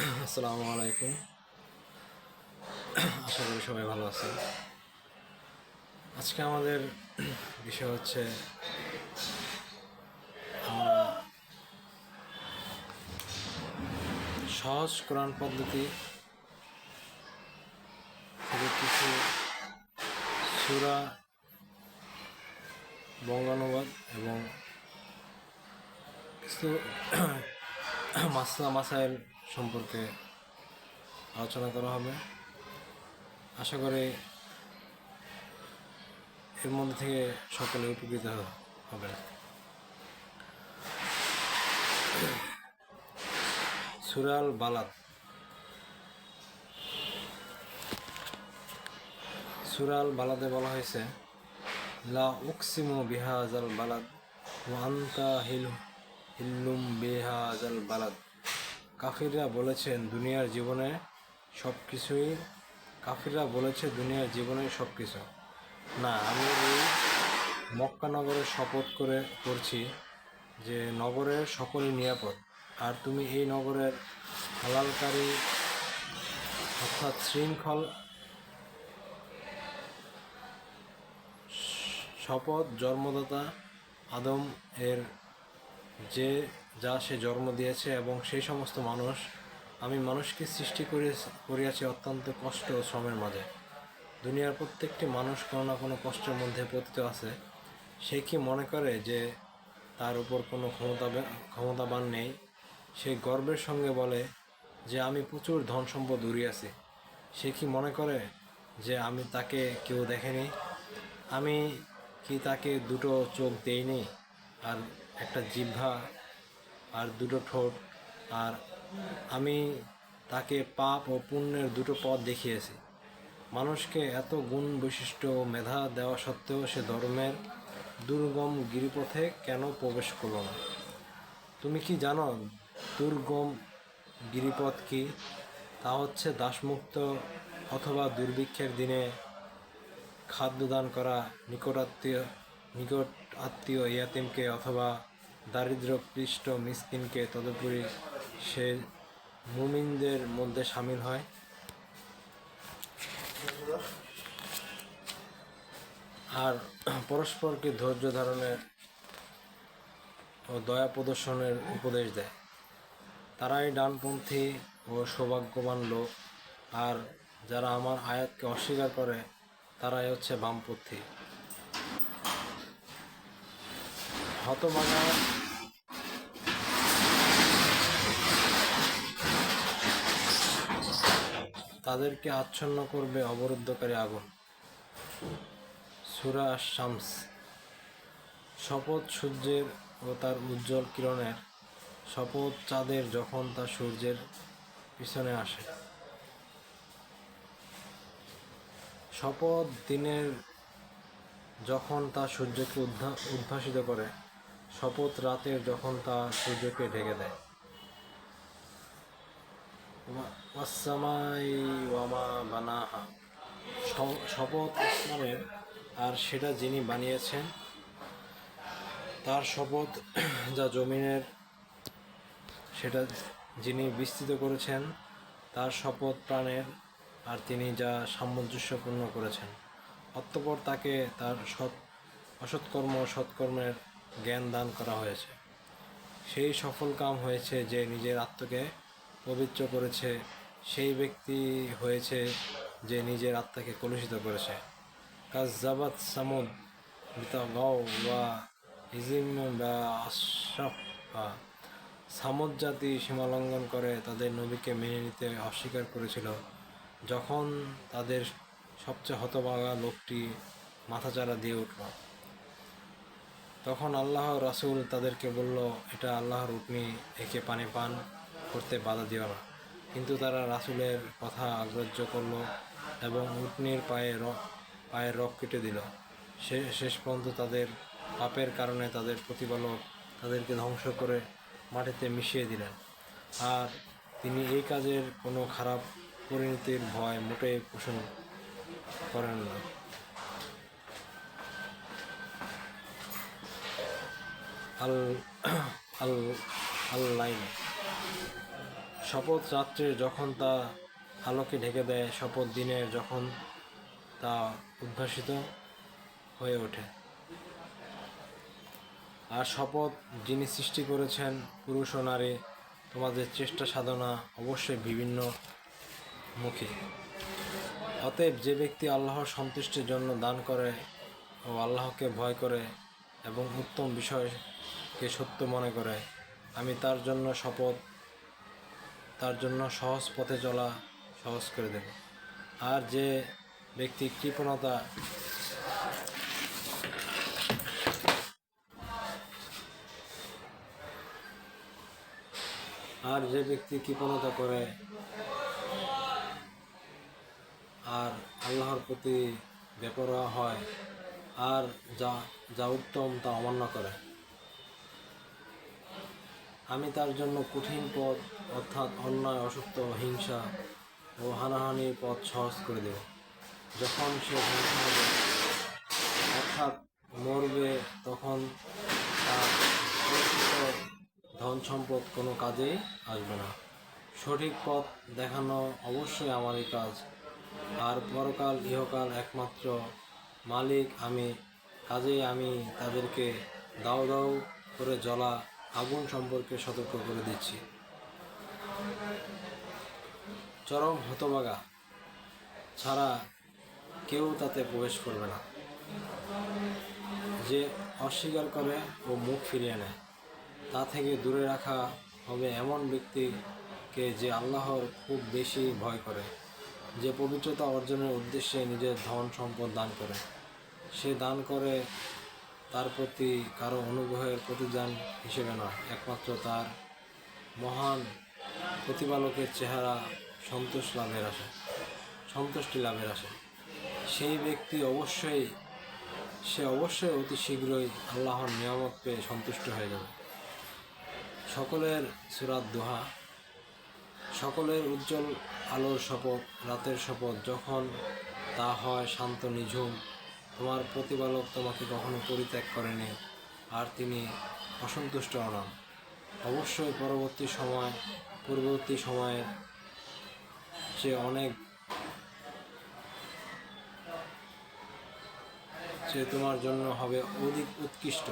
আসসালামু আলাইকুম। আশা করি সবাই ভালো আছেন। আজকে আমাদের বিষয় হচ্ছে সহজ কোরআন পদ্ধতি থেকে কিছু সুরা, বঙ্গানুবাদ এবং কিছু মাসলা, মাসাইল সম্পর্কে আলোচনা করা হবে। আশা করি এর মধ্যে থেকে সকলে উপকৃত হবে। সুরাল বালাদ। সুরাল বালাদে বলা হয়েছে, লা উকসিমু বিহাজাল বালাদ ওয়া আনতা হিল হিল্লুম বিহাজাল বালাদ। কাফিররা বলেছেন, দুনিয়ার জীবনে সব কিছুই কাফিররা বলেছে, দুনিয়ার জীবনে সব কিছু না, আমি এই মক্কা নগরের শপথ করে করছি যে নগরের সকলই নিরাপদ। আর তুমি এই নগরের হালালকারী অর্থাৎ শৃঙ্খল শপথ জন্মদাতা আদম এর যে যা সে জন্ম দিয়েছে এবং সেই সমস্ত মানুষ আমি মানুষকে সৃষ্টি করে, করিয়াছি অত্যন্ত কষ্ট ও শ্রমের মাঝে। দুনিয়ার প্রত্যেকটি মানুষ কোনো না কোনো কষ্টের মধ্যে পতিত আছে। সে কি মনে করে যে তার উপর কোনো ক্ষমতা ক্ষমতাবান নেই? সে গর্বের সঙ্গে বলে যে আমি প্রচুর ধন সম্পদ উড়িয়াছি। সে কি মনে করে যে আমি তাকে কেউ দেখেনি? আমি কি তাকে দুটো চোখ দেইনি? আর একটা জিহ্বা আর দুটো ঠোঁট। আর আমি তাকে পাপ ও পুণ্যের দুটো পথ দেখিয়েছি। মানুষকে এত গুণ বৈশিষ্ট্য ও মেধা দেওয়া সত্ত্বেও সে ধর্মের দুর্গম গিরিপথে কেন প্রবেশ করল না? তুমি কি জানো দুর্গম গিরিপথ কি? তা হচ্ছে দাসমুক্ত অথবা দুর্ভিক্ষের দিনে খাদ্য দান করা নিকটাত্মীয় নিকট আত্মীয় ইয়াতিমকে অথবা দারিদ্র পৃষ্ঠ মিসকিনকে তদুপরি সে মুমিনদের মধ্যে সামিল হয়। আর পরস্পরকে ধৈর্য ধারণের ও দয়া প্রদর্শনের উপদেশ দেয়। তারাই ডানপন্থী ও সৌভাগ্যবান লোক, আর যারা আমার আয়াতকে অস্বীকার করে, তারাই হচ্ছে বামপন্থী। হতভাগা। তাদেরকে আচ্ছন্ন করবে অবরুদ্ধকারী আগুন। সুরা শামস শপথ সূর্যের ও তার উজ্জ্বল কিরণের শপথ চাঁদের যখন তা সূর্যের পিছনে আসে। শপথ দিনের যখন তা সূর্যকে উদ্ভাসিত করে শপথ রাতের যখন তা সূর্যকে ঢেকে দেয়। ওয়া- ওয়ামা শপথ আসমানের আর সেটা যিনি বানিয়েছেন, তার শপথ যা জমিনের, সেটা যিনি বিস্তৃত করেছেন, তার শপথ প্রাণের আর তিনি যা সামঞ্জস্যপূর্ণ করেছেন। অতঃপর তাকে তার সৎ, অসৎকর্ম সৎকর্মের জ্ঞান দান করা হয়েছে। সেই সফল কাম হয়েছে যে নিজের আত্মকে পবিত্র করেছে, সেই ব্যক্তি হয়েছে যে নিজের আত্মাকে কলুষিত করেছে। কাজ জাবাত সামুদ বিতাগাও বা হিজিম বা আশরাফ বা সামুদ জাতি সীমালঙ্ঘন করে তাদের নবীকে মেনে নিতে অস্বীকার করেছিল। যখন তাদের সবচেয়ে হতভাগা লোকটি মাথাচাড়া দিয়ে উঠল। তখন আল্লাহ রাসূল তাদেরকে বলল, এটা আল্লাহর উটনি, একে পানি পান করতে বাধা দিও না। কিন্তু তারা রাসূলের কথা অগ্রাহ্য করল এবং উটনির পায়ে পায়ের রক কেটে দিল। শেষ পর্যন্ত তাদের পাপের কারণে তাদের প্রতিপালক তাদেরকে ধ্বংস করে মাটিতে মিশিয়ে দিলেন। আর তিনি এই কাজের কোনো খারাপ পরিণতির ভয় মোটেই পোষণ করেন না। আল আল, আল্লাইন। শপথ রাত্রে যখন তা আলোকে ঢেকে দেয়, শপথ দিনের যখন তা উদ্ভাসিত হয়ে ওঠে। আর শপথ যিনি সৃষ্টি করেছেন, পুরুষ ও নারী, তোমাদের চেষ্টা সাধনা অবশ্যই বিভিন্ন মুখী। অতএব যে ব্যক্তি আল্লাহর সন্তুষ্টির জন্য দান করে ও আল্লাহকে ভয় করে এবং উত্তম বিষয়কে সত্য মনে করে। আমি তার জন্য শপথ, তার জন্য সহজ পথে চলা সহজ করে দেব। আর যে ব্যক্তি কৃপণতা আর যে ব্যক্তি কৃপণতা করে আর আল্লাহর প্রতি বেপরোয়া হয় আর যা যা উত্তম তা অমান্য করে। আমি তার জন্য কঠিন পথ, অর্থাৎ অন্যায়, অসত্য, হিংসা ও হানাহানির পথ সহজ করে দেব। যখন সে অর্থাৎ মরবে, তখন তার ধন সম্পদ কোনো কাজেই আসবে না। সঠিক পথ দেখানো অবশ্যই আমারই কাজ। আর পরকাল, ইহকাল একমাত্র মালিক, আমি, কাজেই আমি তাদেরকে দাও দাও করে জ্বলা আগুন সম্পর্কে সতর্ক করে দিচ্ছি। চরম হতবাগা ছাড়া কেউ তাতে প্রবেশ করবে না। যে অস্বীকার করে ও মুখ ফিরিয়ে নেয়, তা থেকে দূরে রাখা হবে এমন ব্যক্তিকে যে আল্লাহর খুব বেশি ভয় করে। যে পবিত্রতা অর্জনের উদ্দেশ্যে নিজের ধন সম্পদ দান করে। সে দান করে তার প্রতি কারও অনুগ্রহের প্রতিদান হিসেবে নয়, একমাত্র তার মহান প্রতিপালকের চেহারা সন্তোষ লাভের আসে সন্তুষ্টি লাভের আসে সেই ব্যক্তি অবশ্যই, সে অবশ্যই অতি শীঘ্রই আল্লাহর নিয়ামত পেয়ে সন্তুষ্ট হয়ে যাবে। সকলের সুরাত দোহা। সকলের উজ্জ্বল আলোর শপথ, রাতের শপথ, যখন তা হয় শান্ত নিঝুম, তোমার প্রতিপালক তোমাকে কখনো পরিত্যাগ করেনি, আর তিনি অসন্তুষ্ট হন। অবশ্যই পরবর্তী সময়, পূর্ববর্তী সময়ের চেয়ে অনেক সে তোমার জন্য হবে অধিক উৎকৃষ্ট।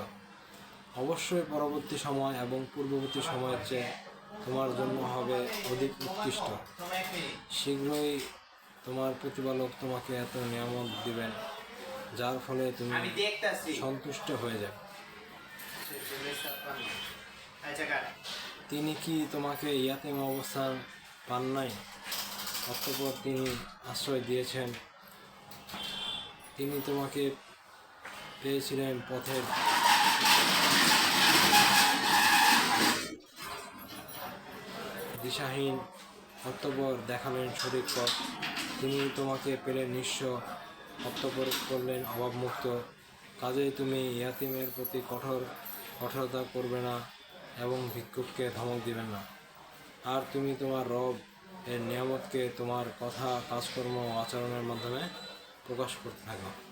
অবশ্যই পরবর্তী সময় এবং পূর্ববর্তী সময়ের চেয়ে তোমার জন্য হবে অধিক উৎকৃষ্ট। শীঘ্রই তোমার প্রতিপালক তোমাকে এত নিয়ামত দিবেন যার ফলে তুমি সন্তুষ্ট হয়ে যাবে। আচ্ছা তিনি কি তোমাকে ইয়াতিম অবস্থান পান নাই? অতঃপর তিনি আশ্রয় দিয়েছেন। তিনি তোমাকে পেয়েছিলেন পথের দিশাহীন অতঃপর দেখালেন সঠিক পথ। তিনি তোমাকে পেলেন নিঃস্ব অতঃপর করলেন অভাবমুক্ত। কাজেই তুমি ইয়াতিমের প্রতি কঠোর, কঠোরতা করবে না এবং ভিক্ষুককে ধমক দিবেন না। আর তুমি তোমার রব এর নিয়ামতকে তোমার কথা, কাজকর্ম ও আচরণের মাধ্যমে প্রকাশ করতে থাকো।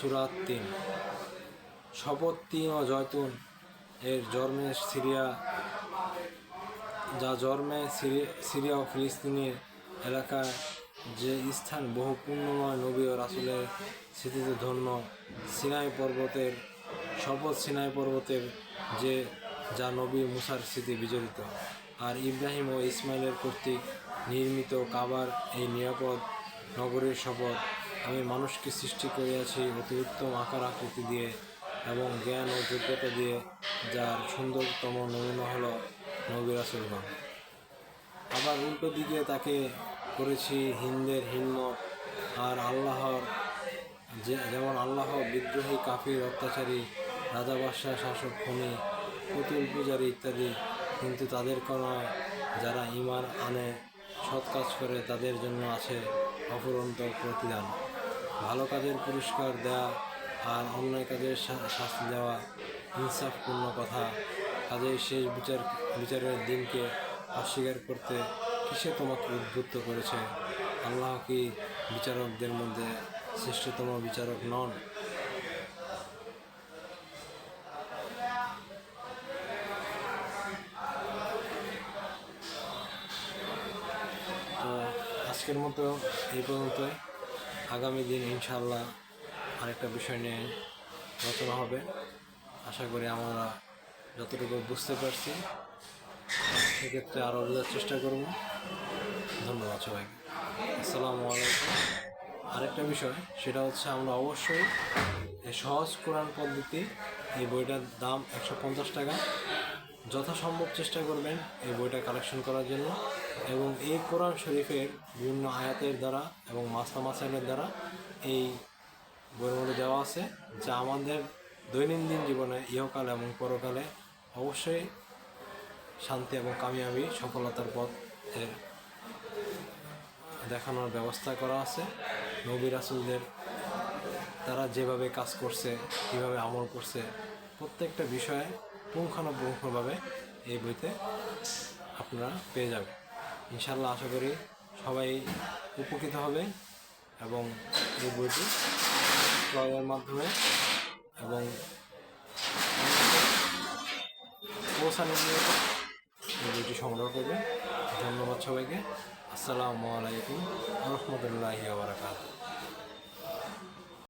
সুরাত তিন। শপথ তিন ও জয়তুন এর জন্মে সিরিয়া, যা জন্মে সিরি- সিরিয়া ও ফিলিস্তিনের এলাকায় যে স্থান বহু পুণ্যময় নবী ও রাসুলের স্মৃতিতে ধন্য, সিনাই পর্বতের, শপথ সিনাই পর্বতের যে, যা নবী মুসার স্মৃতি বিজড়িত। আর ইব্রাহিম ও ইসমাইলের কর্তৃক নির্মিত কাবার এই নিরাপদ নগরীর শপথ আমি মানুষকে সৃষ্টি করিয়াছি অতি উত্তম আকার আকৃতি দিয়ে এবং জ্ঞান ও যোগ্যতা দিয়ে, যার সুন্দরতম নমুনা হলো নবী রাসুলগণ। আবার উল্টো দিকে তাকে করেছি হিন্দের হিন্ন আর আল্লাহর যে, যেমন আল্লাহ বিদ্রোহী, কাফির, অত্যাচারী রাজা বাদশাহ শাসক, খনি পুতুল পূজারী ইত্যাদি, কিন্তু তাদের কোনো যারা ইমান আনে, সৎ কাজ করে, তাদের জন্য আছে অফুরন্ত প্রতিদান। ভালো কাজের পুরস্কার দেওয়া আর অন্যায় কাজের শাস্তি দেওয়া ইনসাফপূর্ণ কথা। কাজের শেষ বিচার, বিচারের দিনকে অস্বীকার করতে কিসে তোমাকে উদ্বুদ্ধ করেছে? আল্লাহ কি বিচারকদের মধ্যে শ্রেষ্ঠতম বিচারক নন? তো আজকের মতো এই পর্যন্তই। আগামী দিন ইনশাল্লাহ আরেকটা বিষয় নিয়ে রচনা হবে। আশা করি আমরা যতটুকু বুঝতে পারছি, সেক্ষেত্রে আরও বোঝার চেষ্টা করব। ধন্যবাদ সবাইকে। আসসালামু আলাইকুম। আরেকটা বিষয়, সেটা হচ্ছে আমরা অবশ্যই সহজ কোরআন পদ্ধতি, এই বইটার দাম একশো পঞ্চাশ টাকা। যথাসম্ভব চেষ্টা করবেন এই বইটা কালেকশন করার জন্য। এবং এই কোরআন শরীফের বিভিন্ন আয়াতের দ্বারা এবং মাস্তা মাসাইলের দ্বারা এই বইয়ের মধ্যে দেওয়া আছে, যা আমাদের দৈনন্দিন জীবনে ইহকাল এবং পরকালে অবশ্যই শান্তি এবং কামিয়াবি সফলতার পথ দেখানোর ব্যবস্থা করা আছে। নবী রাসুলদের তারা যেভাবে কাজ করছে, কীভাবে আমল করছে, প্রত্যেকটা বিষয়ে পুঙ্খানুপুঙ্খভাবে এই বইতে আপনারা পেয়ে যাবেন। ইনশাল্লাহ আশা করি সবাই উপকৃত হবে এবং এই বইটি ক্রয়ের মাধ্যমে এবং বইটি সংগ্রহ করবে ধন্যবাদ সবাইকে। আসসালামু আলাইকুম রহমতুল্লাহ বারাকাতুহ।